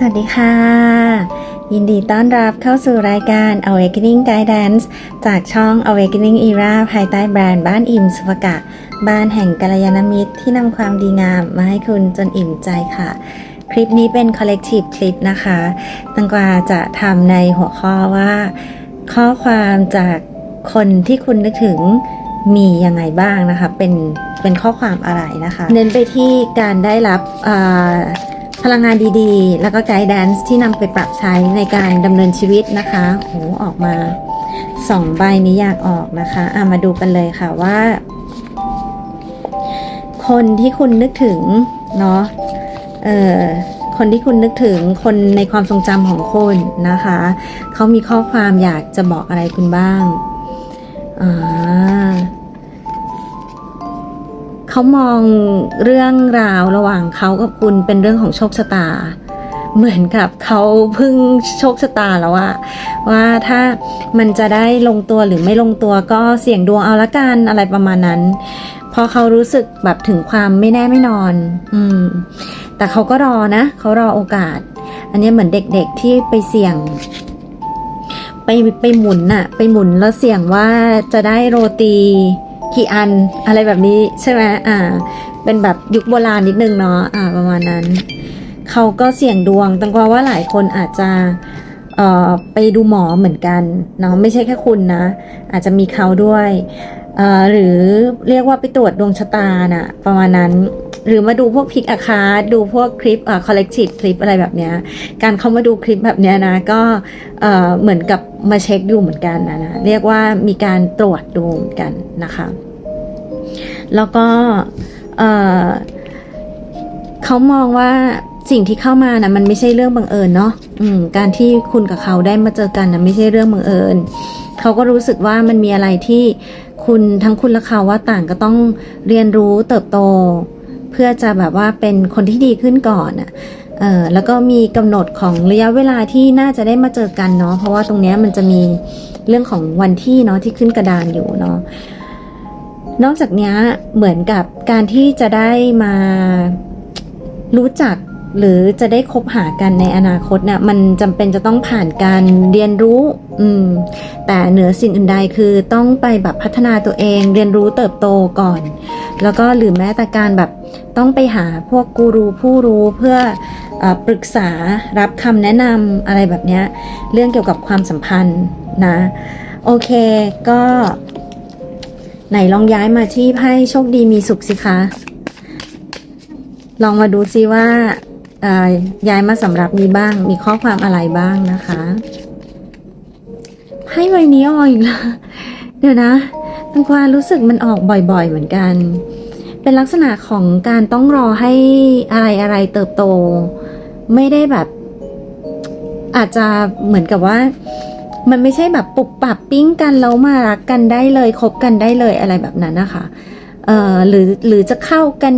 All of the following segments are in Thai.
สวัสดีค่ะ ยินดีต้อนรับเข้าสู่รายการ Awakening Guidance จากช่อง Awakening Era ภายใต้แบรนด์บ้านอิ่มสุภกะ บ้านแห่งกัลยาณมิตรที่นำความดีงามมาให้คุณจนอิ่มใจค่ะ คลิปนี้เป็น collective คลิปนะคะตังกวาจะทำในหัวข้อว่า ข้อความจากคนที่คุณนึกถึงมียังไงบ้างนะคะ เป็นเป็นข้อความอะไรนะคะ เน้นไปที่การได้รับอ่า พลังงานดีๆ แล้วก็ไกด์แดนซ์ที่นำไปปรับใช้ในการดำเนินชีวิตนะคะโอ้ออกมาสองใบนี้อยากออกนะคะอะมาดูกันเลยค่ะว่า คนที่คุณนึกถึงเนาะเอ่อคนที่คุณนึกถึงคนในความทรงจำของคุณนะคะ เขามีข้อความอยากจะบอกอะไรคุณบ้างอ่า เขามองเรื่องราวระหว่างเขากับคุณเป็นเรื่องของโชคชะตา เหมือนกับเขาพึ่งโชคชะตาแล้วอะว่าถ้ามันจะได้ลงตัวหรือไม่ลงตัวก็เสี่ยงดวงเอาละกันอะไรประมาณนั้น พอเขารู้สึกแบบถึงความไม่แน่ไม่นอน อืม แต่เขาก็รอนะเขารอโอกาส อันนี้เหมือนเด็กๆที่ไปเสี่ยงไปไปหมุนน่ะ ไปหมุนแล้วเสี่ยงว่าจะได้โรตี กี่อันอะไรแบบนี้ใช่ไหมอ่า เป็นแบบยุคโบราณนิดนึงเนาะอ่า ประมาณนั้น เขาก็เสี่ยงดวงตังกวาว่าหลายคนอาจจะเอ่อไปดูหมอเหมือนกันเนาะไม่ใช่แค่คุณนะ อาจจะมีเขาด้วย หรือเรียกว่าไปตรวจดวงชะตาน่ะ ประมาณนั้น หรือมาดูพวกพิกอาคาดูพวกคลิปอ่าคอลเลกทีฟคลิปอะไรแบบเนี้ย การเข้ามาดูคลิปแบบเนี้ยนะ ก็เอ่อเหมือนกับมาเช็คดูเหมือนกันนะนะ เรียกว่ามีการตรวจดูเหมือนกันนะคะ แล้วก็เออเขามองว่าสิ่งที่เข้ามานะมันไม่ใช่เรื่องบังเอิญเนาะการที่คุณกับเขาได้มาเจอกันนะไม่ใช่เรื่องบังเอิญเขาก็รู้สึกว่ามันมีอะไรที่ คุณทั้งคุณและเขาว่าต่างก็ต้องเรียนรู้เติบโต เพื่อจะแบบว่าเป็นคนที่ดีขึ้นก่อนอะเออแล้วก็มีกำหนดของระยะเวลาที่น่าจะได้มาเจอกันเนาะเพราะว่าตรงนี้มันจะมีเรื่องของวันที่เนาะที่ขึ้นกระดานอยู่เนาะนอกจากนี้เหมือนกับการที่จะได้มารู้จัก หรือจะได้คบหากันในอนาคตเนี่ยมันจำเป็นจะต้องผ่านการเรียนรู้ อืม แต่เหนือสิ่งอื่นใดคือต้องไปแบบพัฒนาตัวเองเรียนรู้เติบโตก่อน แล้วก็หรือแม้แต่การแบบต้องไปหาพวกกูรูผู้รู้เพื่ออปรึกษารับคำแนะนำอะไรแบบเนี้ยเรื่องเกี่ยวกับความสัมพันธ์นะ โอเคก็ ไหนลองย้ายมาที่ไพ่โชคดีมีสุขสิคะลองมาดูซิว่า ย้ายมาสำหรับนี้บ้าง มีข้อความอะไรบ้างนะคะไพ่ใบนี้ออกอีกแล้วเดี๋ยวนะตังควารู้สึกมันออกบ่อย ๆ เหมือนกัน เป็นลักษณะของการต้องรอให้อะไรอะไรเติบโต ไม่ได้แบบ อาจจะเหมือนกับว่า มันไม่ใช่แบบปุบปับปิ้งกันแล้วมารักกันได้เลยคบกันได้เลยอะไรแบบนั้นนะคะ เอ่อหรือหรือจะเข้ากัน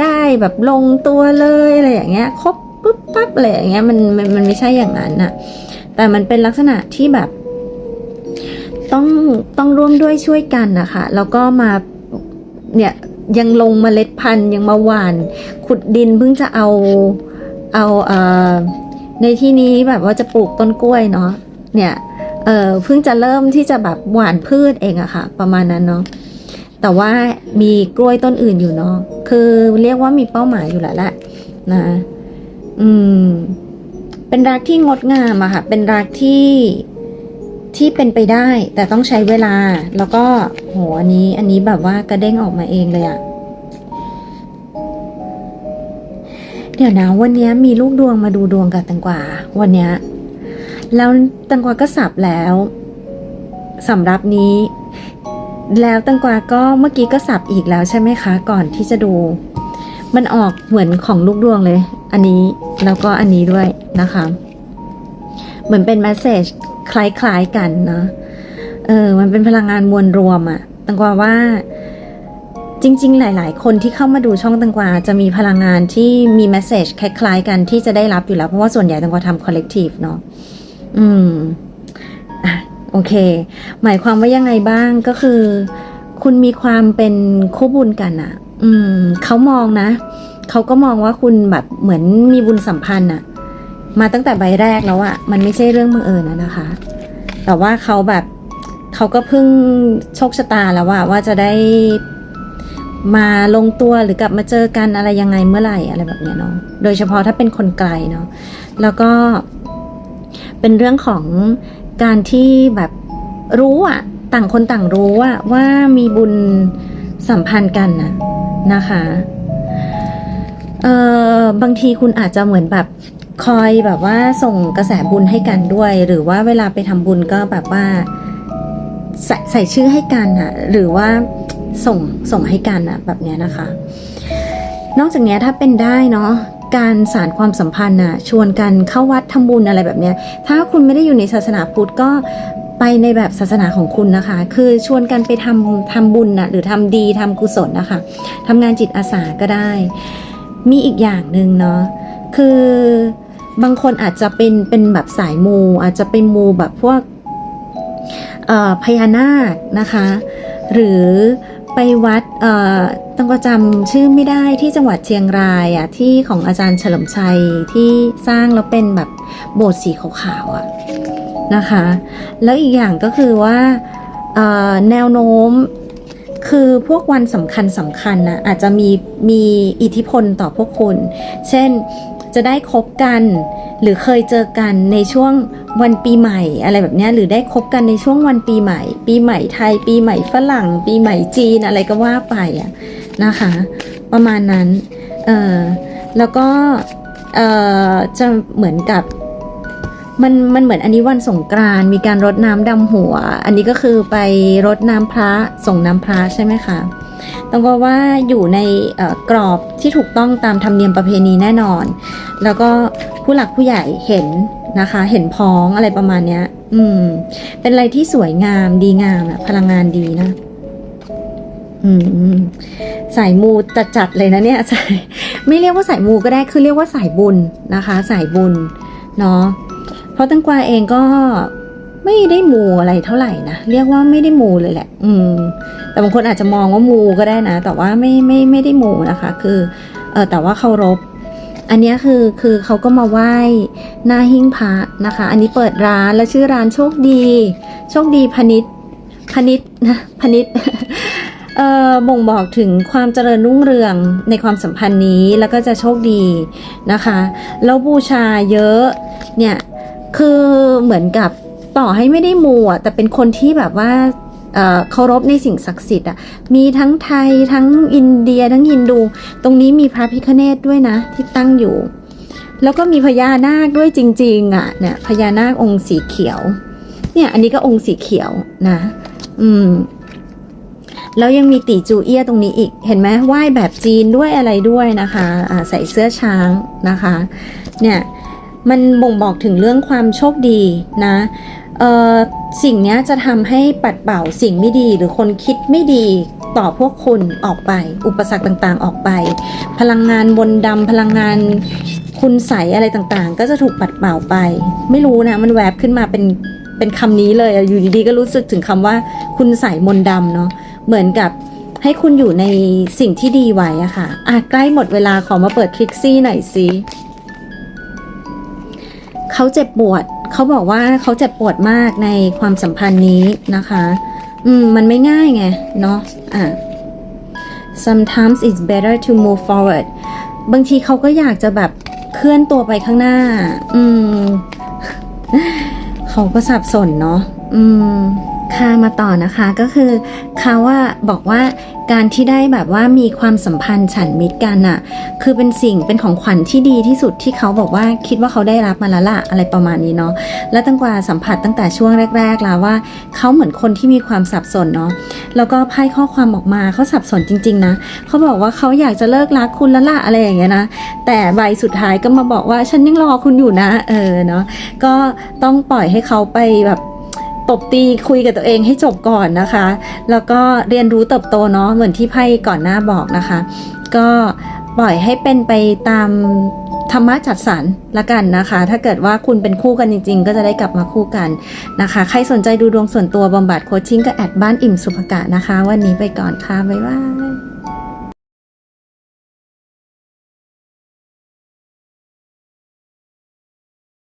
ได้แบบลงตัวเลยอะไรอย่างเงี้ยคบปุ๊บปั๊บอะไรอย่างเงี้ยมันมันมันไม่ใช่อย่างนั้นน่ะแต่มันเป็นลักษณะที่แบบต้องต้องร่วมด้วยช่วยกันนะคะแล้วก็มาเนี่ยยังลงเมล็ดพันธุ์ยังมาหว่าน ขุดดินเพิ่งจะเอาเอาเอ่อในที่นี้แบบว่าจะปลูกต้นกล้วยเนาะเนี่ยเออเพิ่งจะเริ่มที่จะแบบหว่านพืชเองอะค่ะ ประมาณนั้นเนาะ แต่ว่ามีกล้วยต้นอื่นอยู่เนาะคือเรียกว่ามีเป้าหมายอยู่แล้วแหละนะอืม เป็นรักที่งดงามอะค่ะ เป็นรักที่ที่เป็นไปได้ แต่ต้องใช้เวลา แล้วก็โหอันนี้ อันนี้แบบว่ากระเด้งออกมาเองเลยอะเดี๋ยวนะ วันนี้มีลูกดวงมาดูดวงกับตังกวาวันนี้แล้วตังกวาก็สับแล้วสำรับนี้ แล้วตังกวาก็เมื่อกี้ก็สับอีกแล้วใช่ไหมคะ ก่อนที่จะดู มันออกเหมือนของลูกดวงเลย อันนี้แล้วก็อันนี้ด้วยนะคะ เหมือนเป็นแมสเซจคล้ายๆกันเนาะเออมันเป็นพลังงานมวลรวมอะตังกวาว่าจริง ๆ หลาย ๆ คนที่เข้ามาดูช่องตังกวาจะมีพลังงานที่มีแมสเซจคล้าย ๆ กันที่จะได้รับอยู่แล้ว เพราะว่าส่วนใหญ่ตังกวาทำคอลเลกทีฟเนาะอืมอะ โอเค หมายความว่ายังไงบ้างก็คือ คุณมีความเป็นคู่บุญกันอะอืมเขามองนะเขาก็มองว่าคุณแบบเหมือนมีบุญสัมพันธ์อะมาตั้งแต่ใบแรกแล้วอะมันไม่ใช่เรื่องบังเอิญนะนะคะ แต่ว่าเขาแบบเขาก็เพิ่งโชคชะตาแล้วว่าว่าจะได้มาลงตัวหรือกลับมาเจอกันอะไรยังไงเมื่อไหร่อะไรแบบเนี้ยเนาะ โดยเฉพาะถ้าเป็นคนไกลเนาะ แล้วก็เป็นเรื่องของ การที่แบบรู้อะต่างคนต่างรู้อะว่ามีบุญสัมพันธ์กันนะนะคะเอ่อบางทีคุณอาจจะเหมือนแบบคอยแบบว่าส่งกระแสบุญให้กันด้วย หรือว่าเวลาไปทำบุญก็แบบว่าใส่ใส่ชื่อให้กันอะหรือว่าส่งส่งให้กันอะแบบเนี้ยนะคะ นอกจากนี้ถ้าเป็นได้เนาะ การสารความสัมพันธ์น่ะชวนกันเข้าวัดทำบุญอะไรแบบเนี้ยถ้าคุณไม่ได้อยู่ในศาสนาพุทธก็ไปในแบบศาสนาของคุณนะคะ คือชวนกันไปทำทำบุญน่ะหรือทำดีทำกุศลนะคะทำงานจิตอาสาก็ได้ มีอีกอย่างหนึ่งเนาะคือบางคนอาจจะเป็นเป็นแบบสายมู อาจจะเป็นมูแบบพวกพญานาคนะคะ หรือ ไปวัดเอ่อต้องก็จำชื่อไม่ได้ที่จังหวัดเชียงรายอะที่ของอาจารย์เฉลิมชัยที่สร้างแล้วเป็นแบบโบสถ์สีขาวๆอะนะคะ แล้วอีกอย่างก็คือว่าแนวโน้มคือพวกวันสำคัญสำคัญนะอาจจะมีมีอิทธิพลต่อพวกคุณ เช่นจะได้คบกันหรือเคยเจอกันในช่วงวันปีใหม่อะไรแบบนี้หรือได้คบกันในช่วงวันปีใหม่ ปีใหม่ไทย ปีใหม่ฝรั่ง ปีใหม่จีนอะไรก็ว่าไปอะนะคะ ประมาณนั้นเออแล้วก็เออจะเหมือนกับมันมันเหมือนอันนี้วันสงกรานมีการรดน้ำดำหัว อันนี้ก็คือไปรดน้ำพระส่งน้ำพระใช่ไหมคะต้องบอกว่าอยู่ในกรอบที่ถูกต้องตามธรรมเนียมประเพณีแน่นอน แล้วก็ผู้หลักผู้ใหญ่เห็น นะคะ เห็นพ้องอะไรประมาณเนี้ย อืม เป็นอะไรที่สวยงามดีงามอะพลังงานดีนะ อืม สายมูจัดๆเลยนะเนี่ยสายไม่เรียกว่าสายมูก็ได้คือเรียกว่าสายบุญนะคะ สายบุญเนาะเพราะตั้งกวาเองก็ไม่ได้มูอะไรเท่าไหร่นะเรียกว่าไม่ได้มูเลยแหละ อืม แต่บางคนอาจจะมองว่ามูก็ได้นะ แต่ว่าไม่ไม่ไม่ได้มูนะคะ คือ เออแต่ว่าเคารพ อันนี้คือคือเขาก็มาไหว้หน้าหิ้งพระนะคะ อันนี้เปิดร้านแล้วชื่อร้านโชคดี โชคดีพนิษพนิษนะพนิษเอ่อบ่งบอกถึงความเจริญรุ่งเรืองในความสัมพันธ์นี้แล้วก็จะโชคดีนะคะ แล้วบูชาเยอะเนี่ยคือเหมือนกับต่อให้ไม่ได้มูอะแต่เป็นคนที่แบบว่า เคารพในสิ่งศักดิ์สิทธิ์อะมีทั้งไทยทั้งอินเดียทั้งฮินดู ตรงนี้มีพระพิฆเนศด้วยนะที่ตั้งอยู่ แล้วก็มีพญานาคด้วยจริง ๆอะเนี่ยพญานาคองค์สีเขียว เนี่ยอันนี้ก็องค์สีเขียวนะ อืมแล้วยังมีตีจูเอียตรงนี้อีก เห็นไหมไหว้แบบจีนด้วยอะไรด้วยนะคะอ่าใส่เสื้อช้างนะคะ เนี่ย มันบ่งบอกถึงเรื่องความโชคดีนะ สิ่งนี้จะทำให้ปัดเป่าสิ่งไม่ดีหรือคนคิดไม่ดีต่อพวกคุณออกไป อุปสรรคต่างๆ ออกไป พลังงานบนดำพลังงานคุณใสอะไรต่างๆ ก็จะถูกปัดเป่าไป ไม่รู้นะ มันแวบขึ้นมาเป็นเป็นคำนี้เลย อยู่ดีๆ ก็รู้สึกถึงคำว่าคุณใสมนดำเนาะเหมือนกับให้คุณอยู่ในสิ่งที่ดีไว้อะค่ะอะใกล้หมดเวลาขอมาเปิดทริกซี่หน่อยสิเขาเจ็บปวด เขาบอกว่าเขาเจ็บปวดมากในความสัมพันธ์นี้นะคะ อืม มันไม่ง่ายไง เนาะอะ sometimes it's better to move forward บางทีเขาก็อยากจะแบบเคลื่อนตัวไปข้างหน้า อืม เขาก็สับสนเนาะ อืม ค่ะมาต่อนะคะก็คือเขาว่าบอกว่าการที่ได้แบบว่ามีความสัมพันธ์ฉันมิตรกันอะคือเป็นสิ่งเป็นของขวัญที่ดีที่สุดที่เขาบอกว่าคิดว่าเขาได้รับมาแล้วล่ะอะไรประมาณนี้เนาะแล้วตั้งกว่าสัมผัสตั้งแต่ช่วงแรก ๆ แล้วว่าเขาเหมือนคนที่มีความสับสนเนาะแล้วก็ไพ่ข้อความออกมาเขาสับสนจริง ๆ นะเขาบอกว่าเขาอยากจะเลิกรักคุณแล้วล่ะอะไรอย่างเงี้ยนะแต่ใบสุดท้ายก็มาบอกว่าฉันยังรอคุณอยู่นะ เออเนาะก็ต้องปล่อยให้เขาไปแบบ ตบตีคุยกับตัวเองให้จบก่อนนะคะ แล้วก็เรียนรู้เติบโตเนาะเหมือนที่ไพ่ก่อนหน้าบอกนะคะ ก็ปล่อยให้เป็นไปตามธรรมะจัดสรรละกันนะคะ ถ้าเกิดว่าคุณเป็นคู่กันจริง ๆ ก็จะได้กลับมาคู่กันนะคะ ใครสนใจดูดวงส่วนตัวบำบัดโคชชิ่งก็แอดบ้านอิ่มสุภกะนะคะ วันนี้ไปก่อนค่ะ บ๊ายบาย